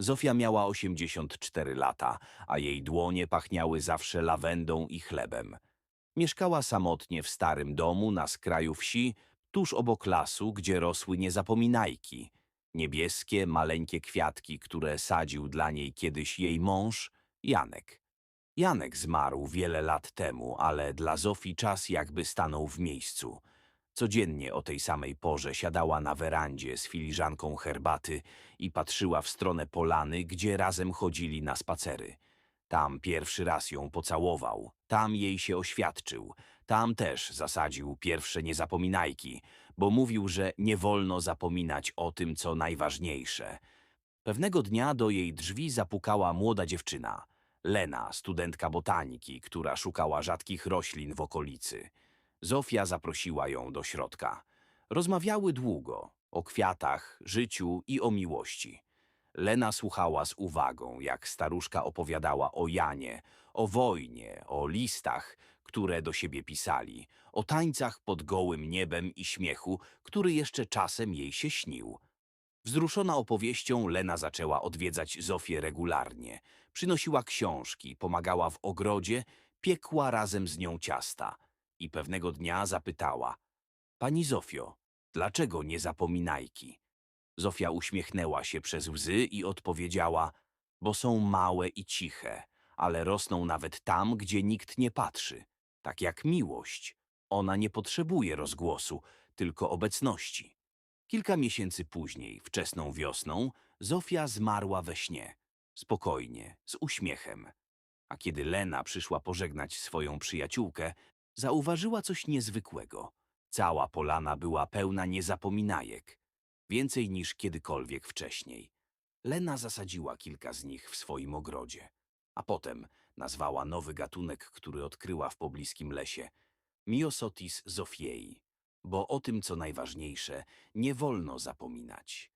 Zofia miała 84 lata, a jej dłonie pachniały zawsze lawendą i chlebem. Mieszkała samotnie w starym domu na skraju wsi, tuż obok lasu, gdzie rosły niezapominajki. Niebieskie, maleńkie kwiatki, które sadził dla niej kiedyś jej mąż, Janek. Janek zmarł wiele lat temu, ale dla Zofii czas jakby stanął w miejscu. Codziennie o tej samej porze siadała na werandzie z filiżanką herbaty i patrzyła w stronę polany, gdzie razem chodzili na spacery. Tam pierwszy raz ją pocałował, tam jej się oświadczył, tam też zasadził pierwsze niezapominajki, bo mówił, że nie wolno zapominać o tym, co najważniejsze. Pewnego dnia do jej drzwi zapukała młoda dziewczyna, Lena, studentka botaniki, która szukała rzadkich roślin w okolicy. Zofia zaprosiła ją do środka. Rozmawiały długo o kwiatach, życiu i o miłości. Lena słuchała z uwagą, jak staruszka opowiadała o Janie, o wojnie, o listach, które do siebie pisali, o tańcach pod gołym niebem i śmiechu, który jeszcze czasem jej się śnił. Wzruszona opowieścią, Lena zaczęła odwiedzać Zofię regularnie. Przynosiła książki, pomagała w ogrodzie, piekła razem z nią ciasta. I pewnego dnia zapytała: Pani Zofio, dlaczego nie zapominajki? Zofia uśmiechnęła się przez łzy i odpowiedziała: Bo są małe i ciche, ale rosną nawet tam, gdzie nikt nie patrzy. Tak jak miłość. Ona nie potrzebuje rozgłosu, tylko obecności. Kilka miesięcy później, wczesną wiosną, Zofia zmarła we śnie. Spokojnie, z uśmiechem. A kiedy Lena przyszła pożegnać swoją przyjaciółkę, zauważyła coś niezwykłego. Cała polana była pełna niezapominajek. Więcej niż kiedykolwiek wcześniej. Lena zasadziła kilka z nich w swoim ogrodzie. A potem nazwała nowy gatunek, który odkryła w pobliskim lesie Myosotis zofiei. Bo o tym, co najważniejsze, nie wolno zapominać.